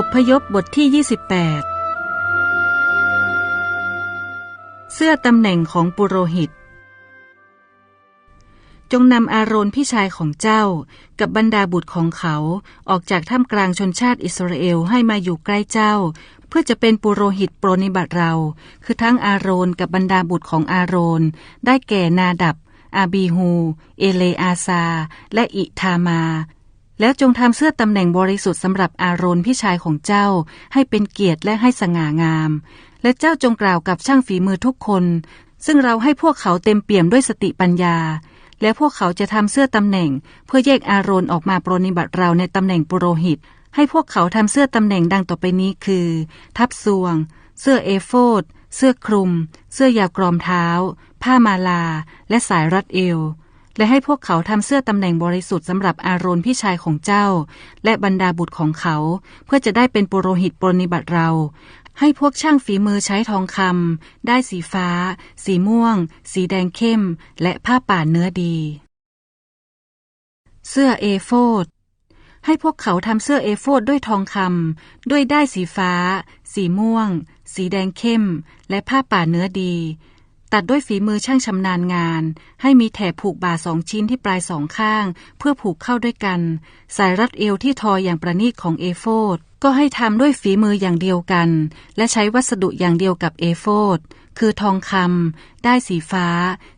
อพยพบทที่ 28 เสื้อตำแหน่งของปุโรหิต จงนำอารอนพี่ชายของเจ้ากับบรรดาบุตรของเขาออกจากท่ามกลางชนชาติอิสราเอลให้มาอยู่ใกล้เจ้า เพื่อจะเป็นปุโรหิตโปรนิบัติเรา คือทั้งอารอนกับบรรดาบุตรของอารอนได้แก่นาดับอาบีฮู เอเลอาซา และอิทามา แล้วจงทำเสื้อตำแหน่งบริสุทธิ์สำหรับอารอนพี่ชายของเจ้า ให้เป็นเกียรติและให้สง่างาม และเจ้าจงกล่าวกับช่างฝีมือทุกคน ซึ่งเราให้พวกเขาเต็มเปี่ยมด้วยสติปัญญา และพวกเขาจะทำเสื้อตำแหน่ง เพื่อแยกอารอนออกมาปรนนิบัติเราในตำแหน่งปุโรหิต ให้พวกเขาทำเสื้อตำแหน่งดังต่อไปนี้คือ ทับซวง เสื้อเอโฟดเสื้อคลุม เสื้อยาวกรอมเท้า ผ้ามาลา และสายรัดเอว และให้พวกเขาทำเสื้อตำแหน่งบริสุทธิ์สำหรับอารอนพี่ชายของเจ้า และบรรดาบุตรของเขา เพื่อจะได้เป็นปุโรหิตปรนิบัติเรา ให้พวกช่างฝีมือใช้ทองคำได้สีฟ้า สีม่วง สีแดงเข้ม และผ้าป่านเนื้อดี เสื้อเอโฟดให้พวกเขาทำเสื้อเอโฟดด้วยทองคำด้วยได้สีฟ้า สีม่วง สีแดงเข้ม และผ้าป่าเนื้อดี ตัดด้วยฝีมือช่างชำนาญงาน ให้มีแถบผูกบ่าสองชิ้นที่ปลายสองข้าง เพื่อผูกเข้าด้วยกัน สายรัดเอวที่ทออย่างประณีตของเอโฟดก็ให้ทำด้วยฝีมืออย่างเดียวกัน และใช้วัสดุอย่างเดียวกับเอโฟดคือทองคำได้สีฟ้า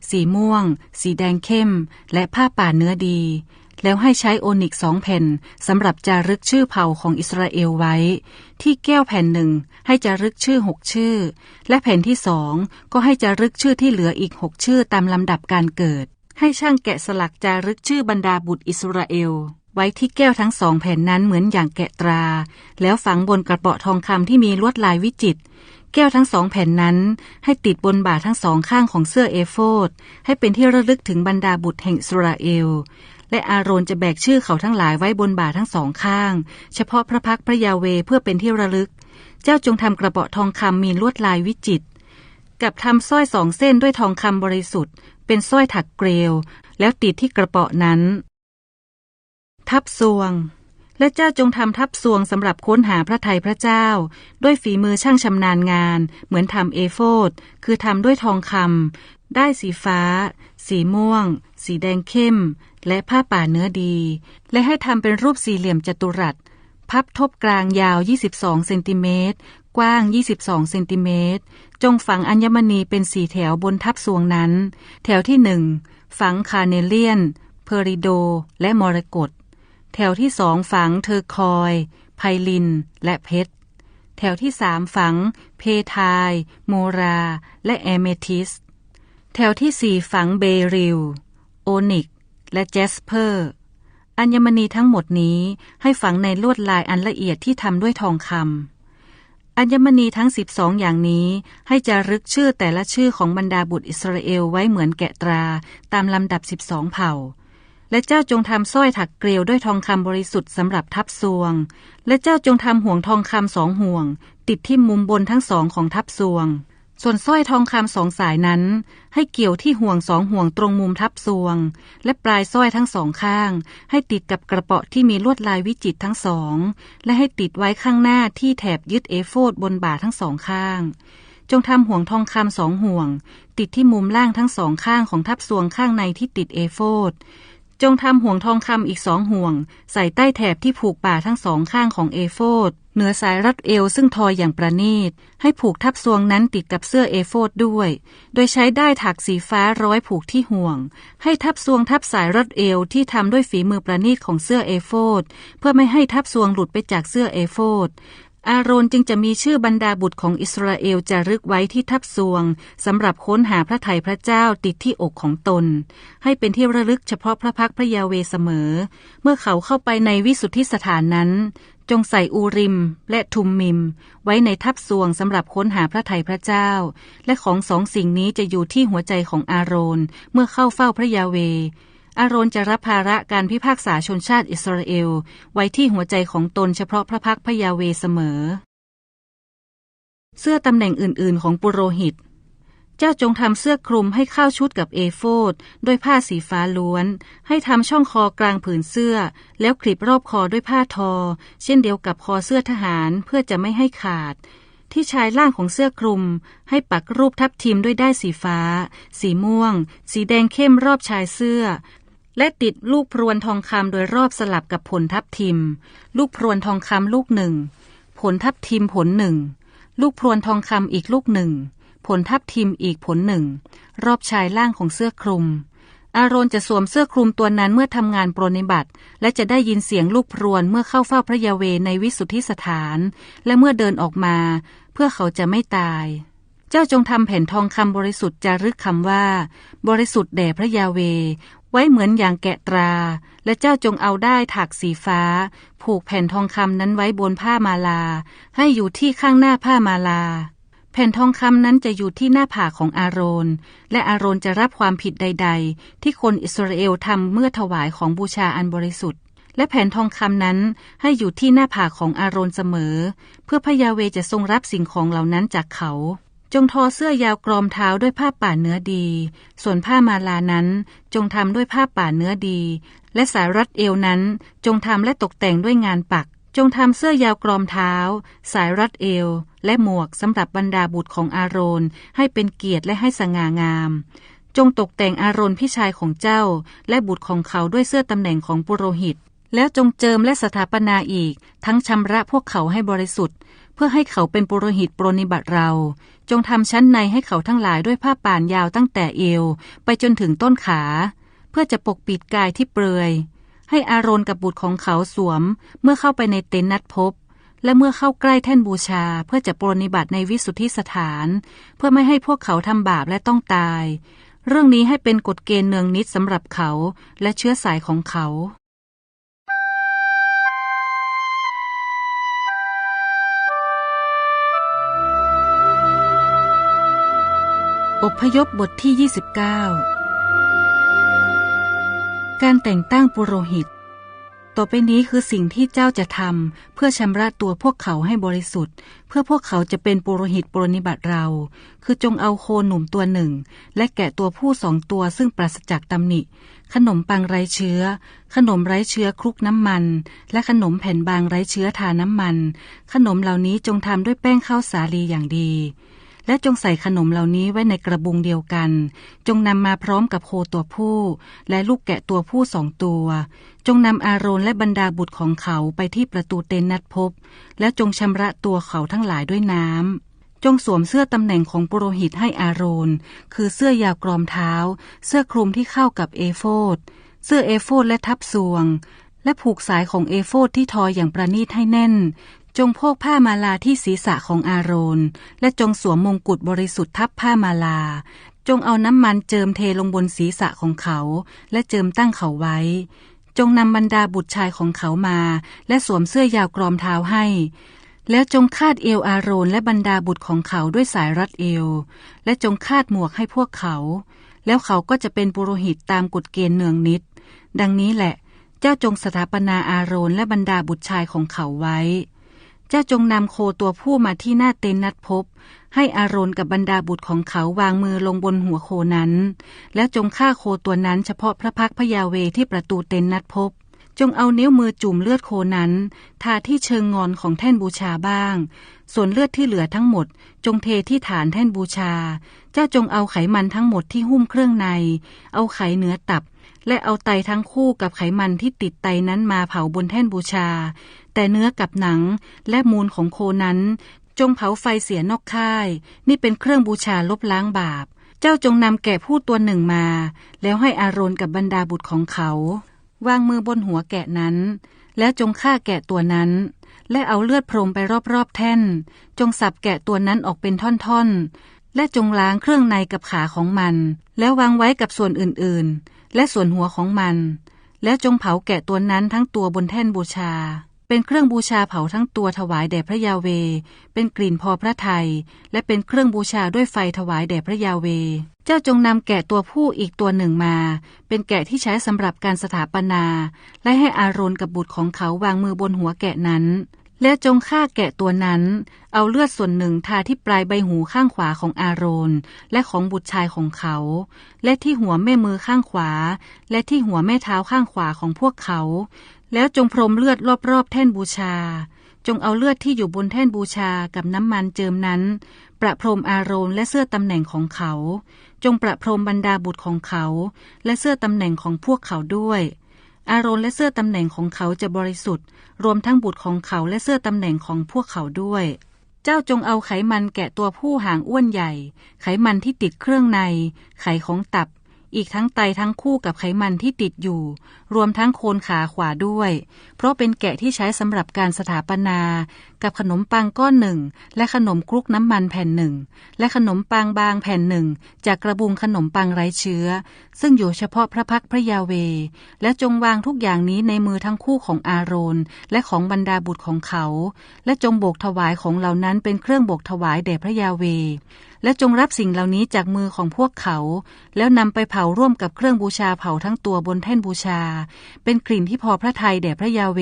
สีม่วง สีแดงเข้ม และผ้าป่าเนื้อดี แล้วให้ใช้โอนิกสองแผ่นสำหรับจารึกชื่อเผ่าของอิสราเอลไว้ ที่แก้วแผ่นหนึ่งให้จารึกชื่อหกชื่อ และแผ่นที่สองก็ให้จารึกชื่อที่เหลืออีกหกชื่อตามลำดับการเกิด ให้ช่างแกะสลักจารึกชื่อบรรดาบุตรอิสราเอล ไว้ที่แก้วทั้งสองแผ่นนั้นเหมือนอย่างแกะตรา แล้วฝังบนกระเป๋าทองคำที่มีลวดลายวิจิตรแก้วทั้งสองแผ่นนั้น ให้ติดบนบ่าทั้งสองข้างของเสื้อเอโฟดให้เป็นที่ระลึกถึงบรรดาบุตรแห่งอิสราเอล และอาโรนจะแบกชื่อเขาทั้งหลายไว้บนบ่าทั้งสองข้าง เฉพาะพระพักพระยาเวเพื่อเป็นที่ระลึก เจ้าจงทำกระเป๋าทองคำมีลวดลายวิจิต กับทำสร้อยสองเส้นด้วยทองคำบริสุทธิ์ เป็นสร้อยถักเกลียว แล้วติดที่กระเป๋านั้น ทับซวงและเจ้าจงทำทับซวงสำหรับค้นหาพระไทยพระเจ้า ด้วยฝีมือช่างชำนาญงาน เหมือนทำเอโฟดคือทำด้วยทองคำ ได้สีฟ้า สีม่วง สีแดงเข้ม และผ้าป่าเนื้อดี และให้ทำเป็นรูปสี่เหลี่ยมจัตุรัส พับทบกลางยาว 22 เซนติเมตร กว้าง 22 เซนติเมตร จงฝังอัญมณีเป็นสี่แถวบนทับซวงนั้น แถวที่หนึ่งฝังคาเนเลียน เพอริโด และมรกต แถวที่สองฝังเทอร์คอย ไพลิน และเพชร แถวที่สามฝัง เพทาย โมรา และแอเมทิส แถวที่สี่ฝังเบริล โอนิก และแจสเพอร์ อัญมณีทั้งหมดนี้ให้ฝังในลวดลายอันละเอียดที่ทำด้วยทองคำอัญมณีทั้ง12องอย่างนี้ให้จารึกชื่อแต่ละชื่อของบรรดาบุตรอิสราเอลไว้เหมือนแกะตราตามลำดับ12เผ่า และเจ้าจงทำสร้อยถักเกลียวด้วยทองคำบริสุทธิ์สำหรับทับซวง และเจ้าจงทำห่วงทองคำสองห่วง ติดที่มุมบนทั้งสองของทับซวง ส่วนสร้อยทองคำสองสายนั้น ให้เกี่ยวที่ห่วงสองห่วงตรงมุมทับซวง และปลายสร้อยทั้งสองข้าง ให้ติดกับกระเป๋าที่มีลวดลายวิจิตทั้งสอง และให้ติดไว้ข้างหน้าที่แถบยึดเอโฟดบนบ่าทั้งสองข้าง จงทำห่วงทองคำสองห่วง ติดที่มุมล่างทั้งสองข้างของทับซวงข้างในที่ติดเอโฟดจงทำห่วงทองคำอีกสองห่วง ใส่ใต้แถบที่ผูกบ่าทั้งสองข้างของเอโฟด เหนือสายรัดเอวซึ่งทออย่างประณีต ให้ผูกทับซวงนั้นติดกับเสื้อเอโฟดด้วย โดยใช้ได้ายถักสีฟ้าร้อยผูกที่ห่วง ให้ทับซวงทับสายรัดเอวที่ทำด้วยฝีมือประณีตของเสื้อเอโฟดเพื่อไม่ให้ทับซวงหลุดไปจากเสื้อเอโฟดอาโรนจึงจะมีชื่อบรรดาบุตรของอิสราเอลจารึกไว้ที่ทับซวงสำหรับค้นหาพระไถ่พระเจ้าติดที่อกของตน ให้เป็นที่ระลึกเฉพาะพระพักพระยาเวเสมอ เมื่อเขาเข้าไปในวิสุทธิสถานนั้น จงใส่อูริมและทุมมิม ไว้ในทับซวงสำหรับค้นหาพระไถ่พระเจ้า และของสองสิ่งนี้จะอยู่ที่หัวใจของอาโรนเมื่อเข้าเฝ้าพระยาเว อาโรนจะรับภาระการพิพากษาชนชาติอิสราเอล ไว้ที่หัวใจของตนเฉพาะพระพักพระยาเวเสมอ เสื้อตำแหน่งอื่น ๆ ของปุโรหิต เจ้าจงทำเสื้อคลุมให้เข้าชุดกับเอโฟดด้วยผ้าสีฟ้าล้วน ให้ทำช่องคอกลางผืนเสื้อ แล้วคลิปรอบคอด้วยผ้าทอ เช่นเดียวกับคอเสื้อทหารเพื่อจะไม่ให้ขาด ที่ชายล่างของเสื้อคลุม ให้ปักรูปทับทิมด้วยได้ายสีฟ้า สีม่วง สีแดงเข้มรอบชายเสื้อและติดลูกพรวนทองคำโดยรอบสลับกับผลทับทิม ลูกพรวนทองคำลูกหนึ่ง ผลทับทิมผลหนึ่ง ลูกพรวนทองคำอีกลูกหนึ่ง ผลทับทิมอีกผลหนึ่ง รอบชายล่างของเสื้อคลุม อารอนจะสวมเสื้อคลุมตัวนั้นเมื่อทำงานโปรนิบัติ และจะได้ยินเสียงลูกพรวนเมื่อเข้าเฝ้าพระยาเวในวิสุทธิสถาน และเมื่อเดินออกมา เพื่อเขาจะไม่ตาย เจ้าจงทำแผ่นทองคำบริสุทธิ์จารึกคำว่า บริสุทธิ์แด่พระยาเว ไว้เหมือนอย่างแกะตรา และเจ้าจงเอาได้ถักสีฟ้า ผูกแผ่นทองคำนั้นไว้บนผ้ามาลา ให้อยู่ที่ข้างหน้าผ้ามาลา ผ่นทองคำนั้นจะอยู่ที่หน้าผากของอาโรน และอาโรนจะรับความผิดใด ๆ ที่คนอิสราเอลทำเมื่อถวายของบูชาอันบริสุทธิ์ และแผ่นทองคำนั้นให้อยู่ที่หน้าผากของอาโรนเสมอ เพื่อพระยาเวจะทรงรับสิ่งของเหล่านั้นจากเขา จงทอเสื้อยาวกรอมเท้าด้วยผ้าป่าเนื้อดี ส่วนผ้ามาลานั้นจงทำด้วยผ้าป่าเนื้อดี และสายรัดเอวนั้นจงทำและตกแต่งด้วยงานปัก จงทำเสื้อยาวกรอมเท้า สายรัดเอว และหมวกสำหรับบรรดาบุตรของอาโรนให้เป็นเกียรติและให้สง่างาม จงตกแต่งอาโรนพี่ชายของเจ้า และบุตรของเขาด้วยเสื้อตำแหน่งของปุโรหิต แล้วจงเจิมและสถาปนาอีก ทั้งชำระพวกเขาให้บริสุทธิ์ เพื่อให้เขาเป็นปุโรหิตปรนิบัติเรา จงทำชั้นในให้เขาทั้งหลายด้วยผ้าป่านยาวตั้งแต่เอว ไปจนถึงต้นขา เพื่อจะปกปิดกายที่เปลือย ให้อารนกับบุตรของเขาสวม เมื่อเข้าไปในเต็นท์นัดพบ และเมื่อเข้าใกล้แท่นบูชาเพื่อจะปรนิบัติในวิสุทธิสถาน เพื่อไม่ให้พวกเขาทำบาปและต้องตาย เรื่องนี้ให้เป็นกฎเกณฑ์เนืองนิดสำหรับเขาและเชื้อสายของเขาอพยพบทที่ 29 การแต่งตั้งปุโรหิต ต่อไปนี้คือสิ่งที่เจ้าจะทำเพื่อชำระตัวพวกเขาให้บริสุทธิ์ เพื่อพวกเขาจะเป็นปุโรหิตปรนิบัติเรา คือจงเอาโคหนุ่มตัวหนึ่ง และแกะตัวผู้สองตัวซึ่งปราศจากตำหนิ ขนมปังไร้เชื้อ ขนมไร้เชื้อคลุกน้ำมัน และขนมแผ่นบางไร้เชื้อทาน้ำมัน ขนมเหล่านี้จงทำด้วยแป้งข้าวสาลีอย่างดี และจงใส่ขนมเหล่านี้ไว้ในกระบุงเดียวกัน จงนำมาพร้อมกับโคตัวผู้ และลูกแกะตัวผู้สองตัว จงนำอาโรนและบรรดาบุตรของเขาไปที่ประตูเต็นนัดพบ และจงชำระตัวเขาทั้งหลายด้วยน้ำจงสวมเสื้อตำแหน่งของปุโรหิตให้อาโรน คือเสื้อยาวกรอมเท้า เสื้อคลุมที่เข้ากับเอโฟดเสื้อเอโฟดและทับสวง และผูกสายของเอโฟดที่ทออย่างประณีตให้แน่น จงโพกผ้ามาลาที่ศีรษะของอาโรน และจงสวมมงกุฎบริสุทธิ์ทับผ้ามาลา จงเอาน้ำมันเจิมเทลงบนศีรษะของเขา และเจิมตั้งเขาไว้ จงนำบรรดาบุตรชายของเขามา และสวมเสื้อยาวกรอมเท้าให้ แล้วจงคาดเอวอาโรนและบรรดาบุตรของเขาด้วยสายรัดเอว และจงคาดหมวกให้พวกเขา แล้วเขาก็จะเป็นปุโรหิตตามกฎเกณฑ์เนืองนิด ดังนี้แหละ เจ้าจงสถาปนาอาโรนและบรรดาบุตรชายของเขาไว้ เจ้าจงนำโคตัวผู้มาที่หน้าเต็นท์นัดพบ ให้อาโรนกับบรรดาบุตรของเขาวางมือลงบนหัวโคนั้น แล้วจงฆ่าโคตัวนั้นเฉพาะพระพักพยาเวที่ประตูเต็นท์นัดพบ จงเอานิ้วมือจุ่มเลือดโคนั้น ทาที่เชิงงอนของแท่นบูชาบ้าง ส่วนเลือดที่เหลือทั้งหมด จงเทที่ฐานแท่นบูชา เจ้าจงเอาไขมันทั้งหมดที่หุ้มเครื่องใน เอาไขเนื้อตับและเอาไตทั้งคู่กับไขมันที่ติดไตนั้นมาเผาบนแท่นบูชา แต่เนื้อกับหนังและมูลของโคนั้น จงเผาไฟเสียนอกค่าย นี่เป็นเครื่องบูชาลบล้างบาป เจ้าจงนำแกะผู้ตัวหนึ่งมา แล้วให้อาโรนกับบรรดาบุตรของเขา วางมือบนหัวแกะนั้น แล้วจงฆ่าแกะตัวนั้น และเอาเลือดพรมไปรอบๆแท่น จงสับแกะตัวนั้นออกเป็นท่อนๆ และจงล้างเครื่องในกับขาของมัน แล้ววางไว้กับส่วนอื่นๆ และส่วนหัวของมัน แล้วจงเผาแกะตัวนั้นทั้งตัวบนแท่นบูชา เป็นเครื่องบูชาเผาทั้งตัวถวายแด่พระยาเว เป็นกลิ่นพอพระทัย และเป็นเครื่องบูชาด้วยไฟถวายแด่พระยาเว เจ้าจงนำแกะตัวผู้อีกตัวหนึ่งมา เป็นแกะที่ใช้สำหรับการสถาปนา และให้อาโรนกับบุตรของเขาวางมือบนหัวแกะนั้น และจงฆ่าแกะตัวนั้น เอาเลือดส่วนหนึ่งทาที่ปลายใบหูข้างขวาของอาโรนและของบุตรชายของเขา และที่หัวแม่มือข้างขวา และที่หัวแม่เท้าข้างขวาของพวกเขา แล้วจงพรมเลือดรอบๆแท่นบูชา จงเอาเลือดที่อยู่บนแท่นบูชากับน้ำมันเจิมนั้น ประพรมอาโรนและเสื้อตำแหน่งของเขา จงประพรมบรรดาบุตรของเขา และเสื้อตำแหน่งของพวกเขาด้วย อาโรนและเสื้อตำแหน่งของเขาจะบริสุทธิ์ รวมทั้งบุตรของเขาและเสื้อตำแหน่งของพวกเขาด้วยเจ้าจงเอาไขมันแกะตัวผู้หางอ้วนใหญ่ ไขมันที่ติดเครื่องใน ไขของตับ อีกทั้งไตทั้งคู่กับไขมันที่ติดอยู่ รวมทั้งโคนขาขวาด้วย เพราะเป็นแกะที่ใช้สำหรับการสถาปนา กับขนมปังก้อนหนึ่ง และขนมคลุกน้ำมันแผ่นหนึ่ง และขนมปังบางแผ่นหนึ่ง จากกระบุงขนมปังไร้เชื้อ ซึ่งอยู่เฉพาะพระพักพระยาเว และจงวางทุกอย่างนี้ในมือทั้งคู่ของอาโรน และของบรรดาบุตรของเขา และจงโบกถวายของเหล่านั้นเป็นเครื่องโบกถวายแด่พระยาเว และจงรับสิ่งเหล่านี้จากมือของพวกเขา แล้วนำไปเผาร่วมกับเครื่องบูชาเผาทั้งตัวบนแท่นบูชา เป็นกลิ่นที่พอพระทัยแด่พระยาเว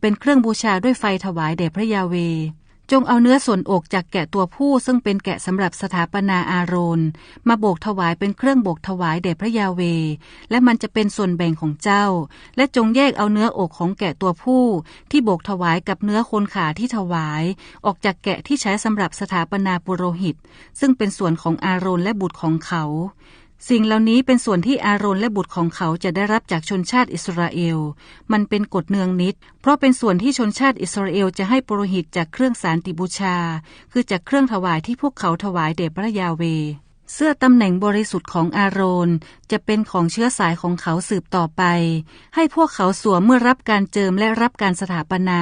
เป็นเครื่องบูชาด้วยไฟถวายแด่พระยาเว จงเอาเนื้อส่วนอกจากแกะตัวผู้ซึ่งเป็นแกะสำหรับสถาปนาอาโรนมาโบกถวายเป็นเครื่องโบกถวายแด่พระยาเว และมันจะเป็นส่วนแบ่งของเจ้า และจงแยกเอาเนื้ออกของแกะตัวผู้ที่โบกถวายกับเนื้อโคนขาที่ถวาย ออกจากแกะที่ใช้สำหรับสถาปนาปุโรหิต ซึ่งเป็นส่วนของอาโรนและบุตรของเขา สิ่งเหล่านี้เป็นส่วนที่อาโรนและบุตรของเขาจะได้รับจากชนชาติอิสราเอล มันเป็นกฎเนืองนิด เพราะเป็นส่วนที่ชนชาติอิสราเอลจะให้ปุโรหิตจากเครื่องสารติบูชา คือจากเครื่องถวายที่พวกเขาถวายเด่พระยาเว เสื้อตำแหน่งบริสุทธิ์ของอาโรนจะเป็นของเชื้อสายของเขาสืบต่อไป ให้พวกเขาสวมเมื่อรับการเจิมและรับการสถาปนา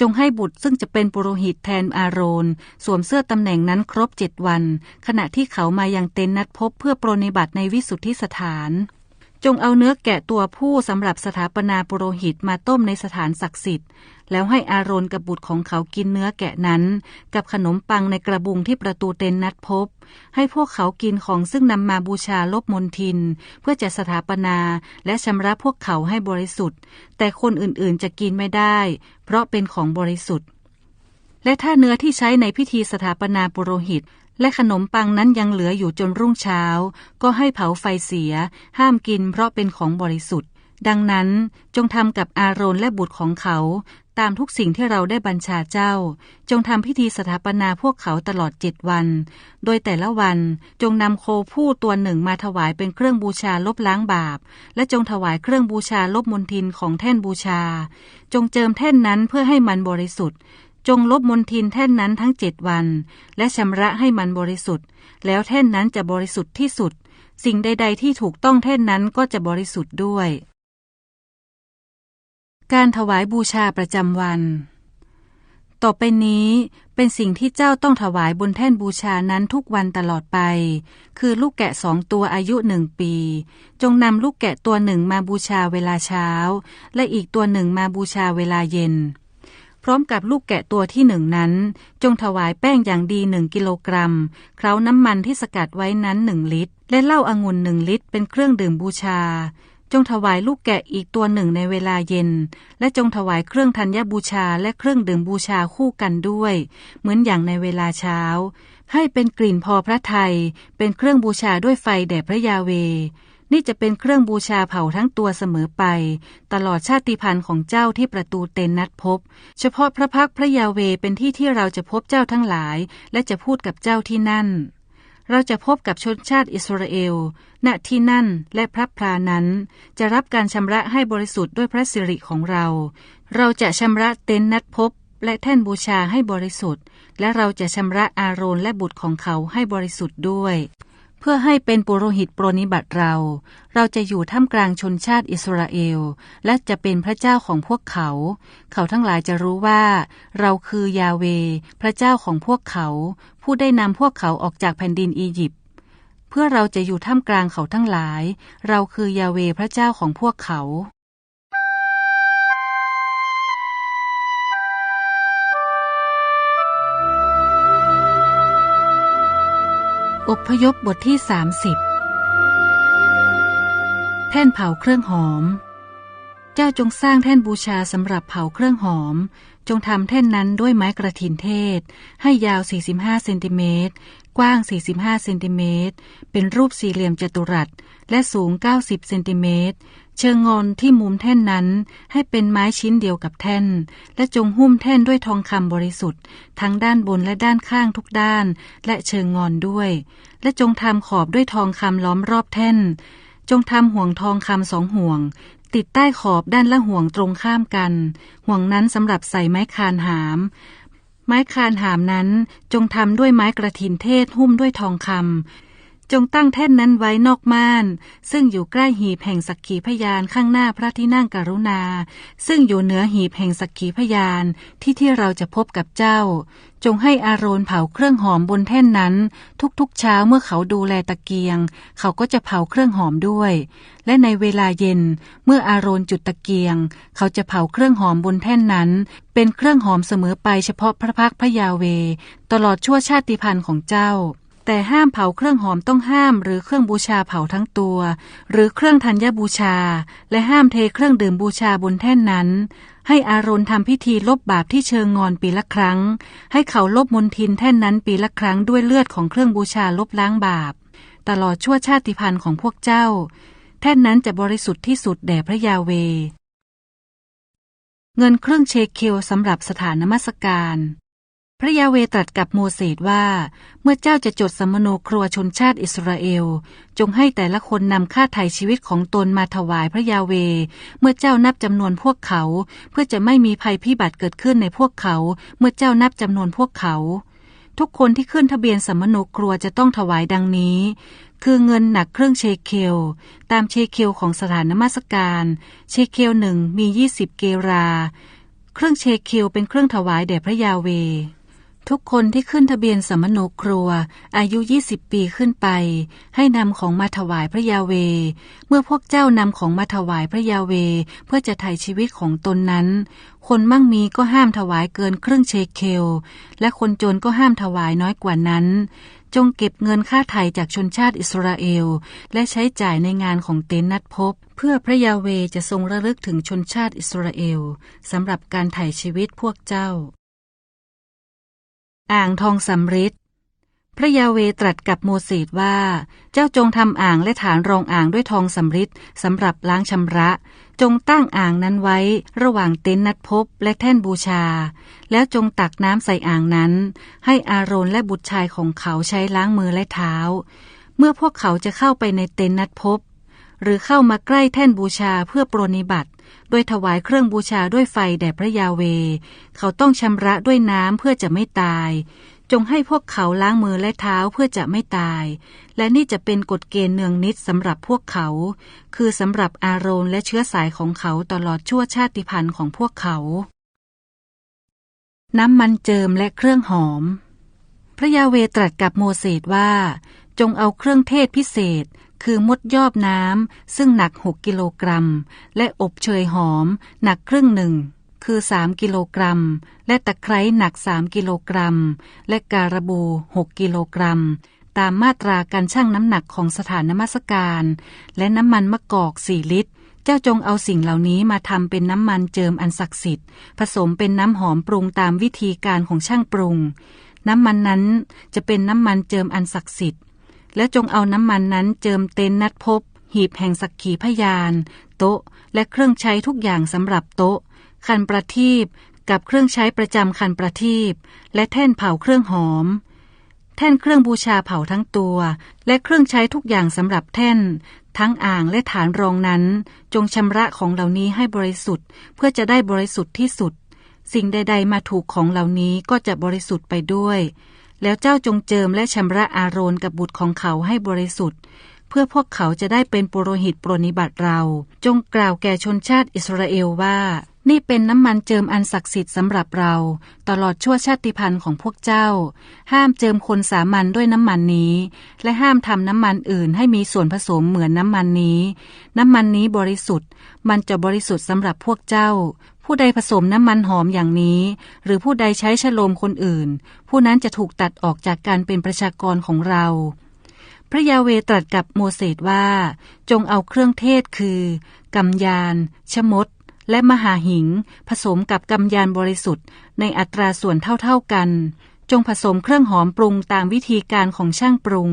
จงให้บุตรซึ่งจะเป็นปุโรหิตแทนอาโรน สวมเสื้อตำแหน่งนั้นครบเจ็ดวัน ขณะที่เขามายังเต็นนัดพบเพื่อปรนนิบัติในวิสุทธิสถาน จงเอาเนื้อแกะตัวผู้สำหรับสถาปนาปุโรหิตมาต้มในสถานศักดิ์สิทธิ์ แล้วให้อาโรนกับบุตรของเขากินเนื้อแกะนั้น กับขนมปังในกระบุงที่ประตูเต็นท์นัดพบ ให้พวกเขากินของซึ่งนำมาบูชาลบมนทิน เพื่อจะสถาปนาและชำระพวกเขาให้บริสุทธิ์ แต่คนอื่นๆจะกินไม่ได้ เพราะเป็นของบริสุทธิ์ และถ้าเนื้อที่ใช้ในพิธีสถาปนาปุโรหิตและขนมปังนั้นยังเหลืออยู่จนรุ่งเช้า ก็ให้เผาไฟเสีย ห้ามกินเพราะเป็นของบริสุทธิ์ ดังนั้นจงทำกับอาโรนและบุตรของเขา ตามทุกสิ่งที่เราได้บัญชาเจ้า จงทำพิธีสถาปนาพวกเขาตลอดเจ็ดวัน โดยแต่ละวันจงนำโคผู้ตัวหนึ่งมาถวายเป็นเครื่องบูชาลบล้างบาป และจงถวายเครื่องบูชาลบมนทินของแท่นบูชา จงเจิมแท่นนั้นเพื่อให้มันบริสุทธิ์จงลบมนทินแท่นนั้นทั้งเจ็ดวัน และชำระให้มันบริสุทธิ์ แล้วแท่นนั้นจะบริสุทธิ์ที่สุด สิ่งใด ๆ ที่ถูกต้องแท่นนั้นก็จะบริสุทธิ์ด้วย การถวายบูชาประจำวัน ต่อไปนี้เป็นสิ่งที่เจ้าต้องถวายบนแท่นบูชานั้นทุกวันตลอดไป คือลูกแกะสองตัวอายุหนึ่งปี จงนำลูกแกะตัวหนึ่งมาบูชาเวลาเช้า และอีกตัวหนึ่งมาบูชาเวลาเย็น พร้อมกับลูกแกะตัวที่หนึ่งนั้น จงถวายแป้งอย่างดีหนึ่งกิโลกรัม เคล้าน้ำมันที่สกัดไว้นั้นหนึ่งลิตร และเหล้าอางุ่นหนึ่งลิตรเป็นเครื่องดื่มบูชา จงถวายลูกแกะอีกตัวหนึ่งในเวลาเย็น และจงถวายเครื่องธัญบูชาและเครื่องดื่มบูชาคู่กันด้วย เหมือนอย่างในเวลาเช้า ให้เป็นกลิ่นพอพระไทย เป็นเครื่องบูชาด้วยไฟแด่พระยาเว นี่จะเป็นเครื่องบูชาเผาทั้งตัวเสมอไป ตลอดชาติพันธุ์ของเจ้าที่ประตูเต็นนัดพบ เฉพาะพระพักพระยาเวเป็นที่ที่เราจะพบเจ้าทั้งหลาย และจะพูดกับเจ้าที่นั่น เราจะพบกับชนชาติอิสราเอล ณ ที่นั่นและพระพลานั้น จะรับการชำระให้บริสุทธิ์ด้วยพระสิริของเรา เราจะชำระเต็นท์นัดพบ และแท่นบูชาให้บริสุทธิ์ และเราจะชำระอาโรนและบุตรของเขาให้บริสุทธิ์ด้วย เพื่อให้เป็นปุโรหิตโปรนิบัติเรา เราจะอยู่ท่ามกลางชนชาติอิสราเอล และจะเป็นพระเจ้าของพวกเขา เขาทั้งหลายจะรู้ว่า เราคือยาเว พระเจ้าของพวกเขา ผู้ได้นำพวกเขาออกจากแผ่นดินอียิปต์เพื่อเราจะอยู่ท่ามกลางเขาทั้งหลาย เราคือยาเวพระเจ้าของพวกเขา อพยพบทที่ 30 แท่นเผาเครื่องหอม เจ้าจงสร้างแท่นบูชาสำหรับเผาเครื่องหอม จงทำแท่นนั้นด้วยไม้กระถินเทศ ให้ยาว 45 เซนติเมตร กว้าง 45 เซนติเมตร เป็นรูปสี่เหลี่ยมจัตุรัส และสูง 90 เซนติเมตร เชิงงอนที่มุมแท่นนั้นให้เป็นไม้ชิ้นเดียวกับแท่น และจงหุ้มแท่นด้วยทองคำบริสุทธิ์ ทั้งด้านบนและด้านข้างทุกด้าน และเชิงงอนด้วย และจงทำขอบด้วยทองคำล้อมรอบแท่นจงทำห่วงทองคำสองห่วง ติดใต้ขอบด้านละห่วงตรงข้ามกัน ห่วงนั้นสำหรับใส่ไม้คานหาม ไม้คานหามนั้นจงทำด้วยไม้กระถินเทศหุ้มด้วยทองคำ จงตั้งแท่นนั้นไว้นอกม่าน ซึ่งอยู่ใกล้หีบแห่งสักขีพยานข้างหน้าพระที่นั่งกรุณา ซึ่งอยู่เหนือหีบแห่งสักขีพยานที่ที่เราจะพบกับเจ้า จงให้อาโรนเผาเครื่องหอมบนแท่นนั้น ทุกๆเช้าเมื่อเขาดูแลตะเกียง เขาก็จะเผาเครื่องหอมด้วย และในเวลาเย็น เมื่ออาโรนจุดตะเกียง เขาจะเผาเครื่องหอมบนแท่นนั้น เป็นเครื่องหอมเสมอไปเฉพาะพระพักพระยาเว ตลอดชั่วชาติพันธุ์ของเจ้า แต่ห้ามเผาเครื่องหอมต้องห้าม หรือเครื่องบูชาเผาทั้งตัว หรือเครื่องธัญบูชา และห้ามเทเครื่องดื่มบูชาบนแท่นนั้น ให้อารนทำพิธีลบบาปที่เชิงงอนปีละครั้ง ให้เขาลบมนทินแท่นนั้นปีละครั้งด้วยเลือดของเครื่องบูชาลบล้างบาป ตลอดชั่วชาติพันธุ์ของพวกเจ้า แท่นนั้นจะบริสุทธิ์ที่สุดแด่พระยาเว เงินเครื่องเชเคลสำหรับสถานนมัสการ พระยาเวตรัสกับโมเสสว่า เมื่อเจ้าจะจดสมโนครัวชนชาติอิสราเอล จงให้แต่ละคนนำค่าไถ่ชีวิตของตนมาถวายพระยาเว เมื่อเจ้านับจำนวนพวกเขา เพื่อจะไม่มีภัยพิบัติเกิดขึ้นในพวกเขา เมื่อเจ้านับจำนวนพวกเขา ทุกคนที่ขึ้นทะเบียนสมโนครัวจะต้องถวายดังนี้ คือเงินหนักเครื่องเชเคลตามเชเคลของสถานนมัสการ เชเคลหนึ่งมียี่สิบเกรา เครื่องเชเคลเป็นเครื่องถวายแด่พระยาเว ทุกคนที่ขึ้นทะเบียนสมโนครัว อายุ 20 ปีขึ้นไป ให้นำของมาถวายพระยาเว เมื่อพวกเจ้านำของมาถวายพระยาเว เพื่อจะไถ่ชีวิตของตนนั้น คนมั่งมีก็ห้ามถวายเกินครึ่งเชเคล และคนจนก็ห้ามถวายน้อยกว่านั้น จงเก็บเงินค่าไถ่จากชนชาติอิสราเอล และใช้จ่ายในงานของเต็นนัดพบ เพื่อพระยาเวจะทรงระลึกถึงชนชาติอิสราเอลสำหรับการไถ่ชีวิตพวกเจ้า อ่างทองสำริดพระยาเวตรัสกับโมเสสว่า เจ้าจงทำอ่างและฐานรองอ่างด้วยทองสำริดสำหรับล้างชำระ จงตั้งอ่างนั้นไว้ระหว่างเต็นท์นัดพบและแท่นบูชา แล้วจงตักน้ำใส่อ่างนั้น ให้อาโรนและบุตรชายของเขาใช้ล้างมือและเท้า เมื่อพวกเขาจะเข้าไปในเต็นท์นัดพบ หรือเข้ามาใกล้แท่นบูชาเพื่อปรนิบัติ โดยถวายเครื่องบูชาด้วยไฟแด่พระยาเว เขาต้องชำระด้วยน้ำเพื่อจะไม่ตาย จงให้พวกเขาล้างมือและเท้าเพื่อจะไม่ตาย และนี่จะเป็นกฎเกณฑ์เนืองนิดสำหรับพวกเขา คือสำหรับอาโรนและเชื้อสายของเขาตลอดชั่วชาติพันธุ์ของพวกเขา น้ำมันเจิมและเครื่องหอม พระยาเวตรัสกับโมเสสว่า จงเอาเครื่องเทศพิเศษ คือมดยอบน้ำซึ่งหนัก 6 กิโลกรัม และอบเชยหอม หนักครึ่งหนึ่ง คือ 3 กิโลกรัม และตะไคร้หนัก 3 กิโลกรัม และการบู 6 กิโลกรัม ตามมาตราการชั่งน้ำหนักของสถานนมัสการ และน้ำมันมะกอก 4 ลิตร เจ้าจงเอาสิ่งเหล่านี้มาทำเป็นน้ำมันเจิมอันศักดิ์สิทธิ์ ผสมเป็นน้ำหอมปรุงตามวิธีการของช่างปรุง น้ำมันนั้นจะเป็นน้ำมันเจิมอันศักดิ์สิทธิ์ และจงเอาน้ำมันนั้นเจิมเต็นนัดพบ หีบแห่งสักขีพยาน โต๊ะ และเครื่องใช้ทุกอย่างสำหรับโต๊ะ คันประทีปกับเครื่องใช้ประจำคันประทีปและแท่นเผาเครื่องหอม แท่นเครื่องบูชาเผาทั้งตัว และเครื่องใช้ทุกอย่างสำหรับแท่น ทั้งอ่างและฐานรองนั้น จงชำระของเหล่านี้ให้บริสุทธิ์ เพื่อจะได้บริสุทธิ์ที่สุด สิ่งใด ๆ มาถูกของเหล่านี้ก็จะบริสุทธิ์ไปด้วย แล้วเจ้าจงเจิมและชำระอาโรนกับบุตรของเขาให้บริสุทธิ์ เพื่อพวกเขาจะได้เป็นปุโรหิตปรนิบัติเรา จงกล่าวแก่ชนชาติอิสราเอลว่า นี่เป็นน้ำมันเจิมอันศักดิ์สิทธิ์สำหรับเรา ตลอดชั่วชาติพันธุ์ของพวกเจ้า ห้ามเจิมคนสามัญด้วยน้ำมันนี้ และห้ามทำน้ำมันอื่นให้มีส่วนผสมเหมือนน้ำมันนี้ น้ำมันนี้บริสุทธิ์ มันจะบริสุทธิ์สำหรับพวกเจ้า ผู้ใดผสมน้ำมันหอมอย่างนี้ หรือผู้ใดใช้ชโลมคนอื่น ผู้นั้นจะถูกตัดออกจากการเป็นประชากรของเรา พระยาเวตรัสกับโมเสสว่า จงเอาเครื่องเทศคือกำยาน ชมด และมหาหิง ผสมกับกำยานบริสุทธิ์ ในอัตราส่วนเท่าๆกัน จงผสมเครื่องหอมปรุงตามวิธีการของช่างปรุง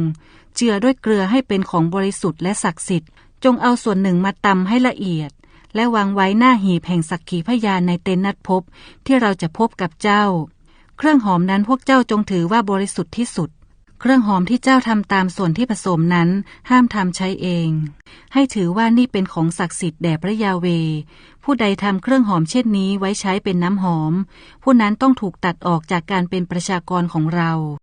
เจือด้วยเกลือให้เป็นของบริสุทธิ์และศักดิ์สิทธิ์ จงเอาส่วนหนึ่งมาตำให้ละเอียด และวางไว้หน้าหีบแห่งสักขีพยานในเต็นท์นัดพบที่เราจะพบกับเจ้า เครื่องหอมนั้นพวกเจ้าจงถือว่าบริสุทธิ์ที่สุด เครื่องหอมที่เจ้าทำตามส่วนที่ผสมนั้นห้ามทำใช้เอง ให้ถือว่านี่เป็นของศักดิ์สิทธิ์แด่พระยาเว ผู้ใดทำเครื่องหอมเช่นนี้ไว้ใช้เป็นน้ำหอม ผู้นั้นต้องถูกตัดออกจากการเป็นประชากรของเรา